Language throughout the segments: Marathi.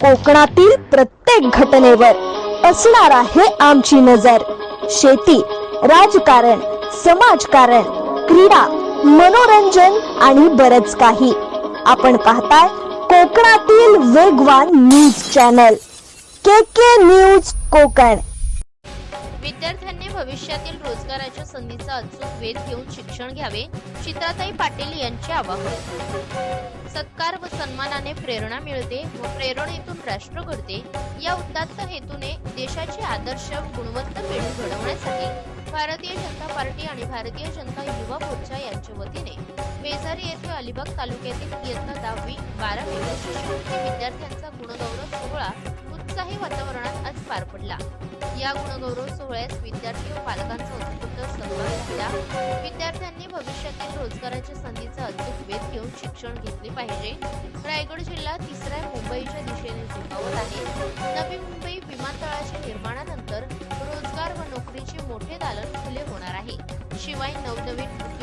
कोकणातील प्रत्येक घटनेवर असणार आहे आमची नजर. शेती राजकारण समाजकारण क्रीडा मनोरंजन आणि बरच काही. आपण पाहताय कोकणातील वेगवान news channel. K K news Konkan. विद्यार्थ्यांनी भविष्यातील रोजगाराच्या संधीचा अचूक वेध घेऊन शिक्षण घ्यावे चित्राताई पाटील यांचे आवाहन. सत्कार व सन्मानाने प्रेरणा मिळते व प्रेरणेतून राष्ट्र घडते. या उदात्त हेतूने देशाची आदर्श गुणवंत पिढी घडवण्यासाठी भारतीय जनता पार्टी आणि भारतीय जनता युवा मोर्चा यांच्या वतीने बेजारी येथे अलिबाग तालुक्यातील इयत्ता दहावी बारावी व शिष्यवृत्ती विद्यार्थ्यांचा गुणगौरव सोहळा उत्साही वातावरणात आज पार पडला. या गुणगौरव सोहळ्यास विद्यार्थी व पालकांचा उत्स्फूर्त विद्यार्थ्यांनी भविष्यातील रोजगाराच्या संधीचा अचूक वेध घेऊन शिक्षण घेतले पाहिजे. रायगड जिल्हा तिसऱ्या मुंबईच्या दिशेने झुकावत आहे. नवी मुंबई विमानतळाच्या निर्माणानंतर रोजगार व नोकरीचे मोठे दालन खुले होणार आहे. शिवाय नवनवीन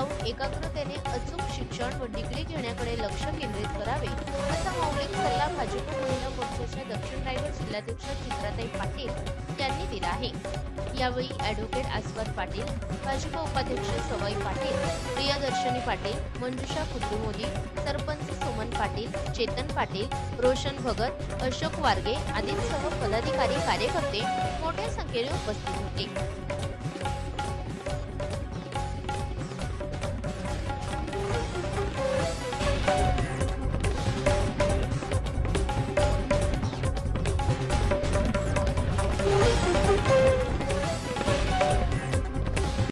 लावून एकाग्रतेने अचूक शिक्षण व डिग्री घेण्याकडे लक्ष केंद्रित करावे असा मौलिक सल्ला भाजप महिला मोर्चाच्या दक्षिण रायगड जिल्हाध्यक्ष चित्राताई पाटील यांनी दिला आहे. यावेळी अॅडव्होकेट आस्वाद पाटील भाजप उपाध्यक्ष सवाई पाटील प्रियादर्शनी पाटील मंजुषा कुद्रुमोदी सरपंच सुमन पाटील चेतन पाटील रोशन भगत अशोक वारगे आदींसह पदाधिकारी कार्यकर्ते मोठ्या संख्येने उपस्थित होते.